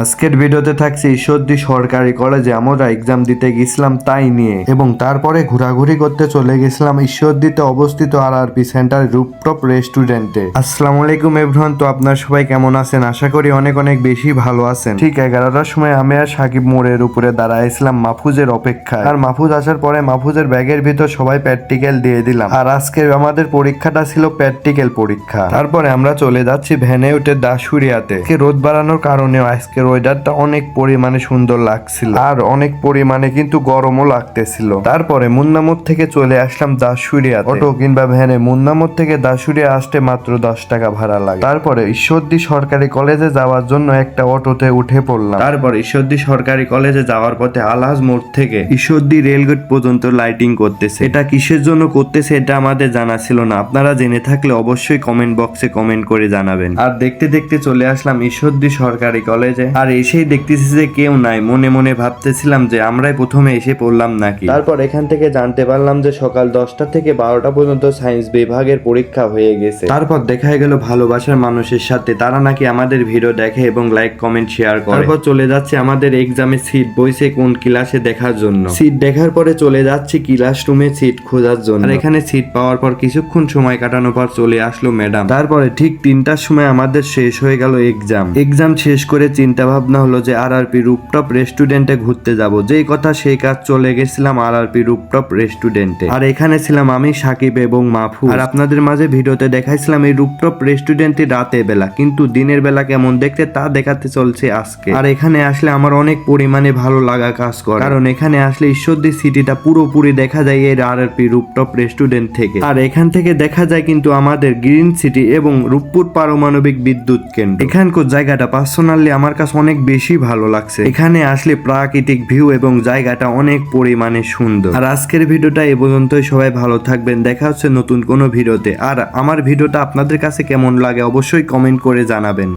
আজকের ভিডিওতে থাকছে ঈশ্বরদী সরকারি কলেজে আমরা এক্সাম দিতে গেছিলাম তাই নিয়ে। এবং তারপরে ঘোরাঘুরি করতে চলে গেছিলাম ঈশ্বরদীতে অবস্থিত R R P centre rooftop রেস্টুরেন্টে। আসসালামু আলাইকুম এভরিওয়ান, তো আপনার সবাই কেমন আছেন? আশা করি অনেক অনেক বেশি ভালো আছেন। ঠিক এগারোটার সময় আমি আর সাকিব মোড়ের উপরে দাঁড়াইছিলাম মাহফুজের অপেক্ষায়। আর মাহফুজ আসার পরে মাহফুজের ব্যাগের ভিতর সবাই প্র্যাকটিক্যাল দিয়ে দিলাম। আর আজকে আমাদের পরীক্ষাটা ছিল প্র্যাকটিক্যাল পরীক্ষা। তারপরে আমরা চলে যাচ্ছি ভ্যানে উঠে দাসুরিয়াতে রোদ বাড়ানোর কারণে আজকের ওয়েদারটা অনেক পরিমাণে সুন্দর লাগছিল। আর অনেক পরিমাণে কিন্তু গরমও লাগতেছিল। তারপরে মুন্নামত থেকে চলে আসলাম দাসুরিয়া অটো কিংবা ভ্যানে মুন্নামত থেকে দাসুরিয়া আসতে মাত্র দশ টাকা ভাড়া লাগে। তারপরে ঈশ্বরদী সরকারি কলেজে যাওয়ার জন্য একটা অটোতে উঠে পড়লাম। তারপর ঈশ্বরদী সরকারি কলেজে যাওয়ার পথে আলহাজ মোড় থেকে ঈশ্বরদী রেলগেট পর্যন্ত লাইটিং করতেছে। এটা কিসের জন্য করতেছে এটা আমাদের জানা ছিল না। আপনারা জেনে থাকলে অবশ্যই কমেন্ট বক্সে কমেন্ট করে জানাবেন। আর দেখতে দেখতে চলে আসলাম ঈশ্বরদী সরকারি কলেজে। আর এসেই দেখতেছি যে কেউ নাই। মনে মনে ভাবতেছিলাম যে আমরাই প্রথমে এসে পড়লাম নাকি। তারপর এখান থেকে জানতে পারলাম যে সকাল দশটা থেকে বারোটা পর্যন্ত সায়েন্স বিভাগের পরীক্ষা হয়ে গেছে। তারপর দেখা গেল ভালোবাসার মানুষের সাথে। তারা নাকি আমাদের ভিডিও দেখে এবং লাইক কমেন্ট শেয়ার করে। তারপর চলে যাচ্ছে আমাদের এক্সামে সিট বইছে কোন ক্লাসে দেখার জন্য। সিট দেখার পরে চলে যাচ্ছি ক্লাসরুমে সিট খোঁজার জন্য। আর এখানে সিট পাওয়ার পর কিছুক্ষণ সময় কাটানোর পর চলে আসলো ম্যাডাম তারপরে ঠিক তিনটার সময় আমাদের শেষ হয়ে গেল এক্সাম এক্সাম শেষ করে চিন্তা ভাবনা হলো যে আর আর পি রুপটপ রেস্টুরেন্টে ঘুরতে যাব। যেই কথা সেই কাজ চলে গেছিলাম আর আর পি রুপটপ রেস্টুরেন্টে আর এখানে ছিলাম আমি, সাকিব এবং মাহফু আর আপনাদের মাঝে ভিডিওতে দেখাইছিলাম এই রুপটপ রেস্টুরেন্টটি রাতে বেলা, কিন্তু দিনের বেলা কেমন দেখতে তা দেখাতে চলছে আজকে। আর এখানে আসলে আমার অনেক পরিমাণে ভালো লাগা কাজ করে। কারণ এখানে আসলে ঈশ্বরদী সিটিটা পুরোপুরি দেখা যায় এই R R P rooftop restaurant থেকে। আর এখান থেকে দেখা যায় কিন্তু আমাদের গ্রিন সিটি এবং রূপপুর পারমাণবিক বিদ্যুৎ কেন্দ্র। এখানকার জায়গাটা পার্সোনালি আমার কাছে অনেক বেশি ভালো লাগছে। এখানে আসলে প্রাকৃতিক ভিউ এবং জায়গাটা অনেক পরিমাণে সুন্দর। আর আজকের ভিডিওটা এ পর্যন্তই। সবাই ভালো থাকবেন। দেখা হচ্ছে নতুন কোনো ভিডিওতে। আর আমার ভিডিওটা আপনাদের কাছে কেমন লাগে অবশ্যই কমেন্ট করে জানাবেন।